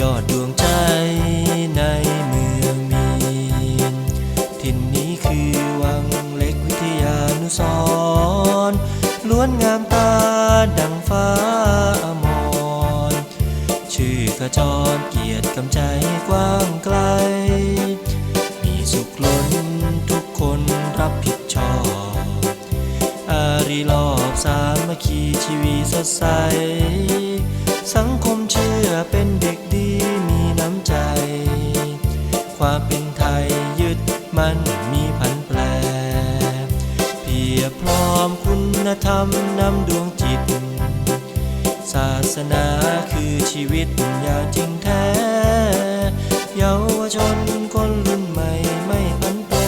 ยอดดวงใจในเมืองมีนทิ่นนี้คือวังเล็กวิทยานุสรล้วนงามตาดังฟ้าอมรชื่อขจรเกียรติกำใจกว้างไกล มีสุขล้นทุกคนรับผิดชอบ อารีรอบสามัคคีชีวีสดใสสังคมเชื่อเป็นเด็ก มันมีพันแปรเพียพร้อมคุณธรรมนำดวงจิต ศาสนาคือชีวิตอย่างจริงแท้ เยาวชนคนรุ่นใหม่ไม่พันแปร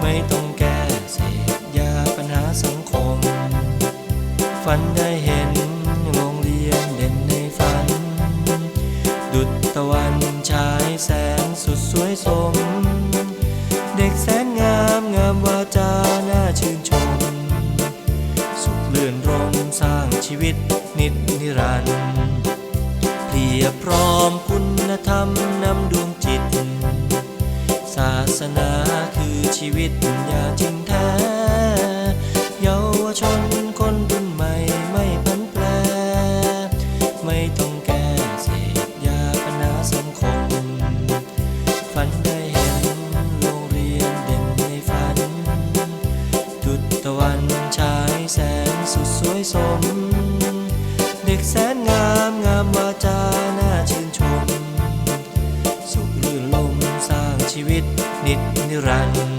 ไม่ต้องแก้เสพยาปัญหาสังคม ฝันได้เห็นโรงเรียนเด่นในฝัน ดุจตะวันฉายแสงสุดสวยสม ชีวิตนิดนิรันดร์เพียบพร้อมคุณธรรมนำดวงจิต ศาสนาคือชีวิตอย่างจริงแท้เยาวชนคนรุ่นใหม่ไม่พันแปร ไม่ต้องแก้เสพยาปัญหาสังคม ฝันได้เห็นโรงเรียนเด่นในฝัน ดุจตะวันฉายแสงสุดสวยสม ชีวิตนิดนิรันดร์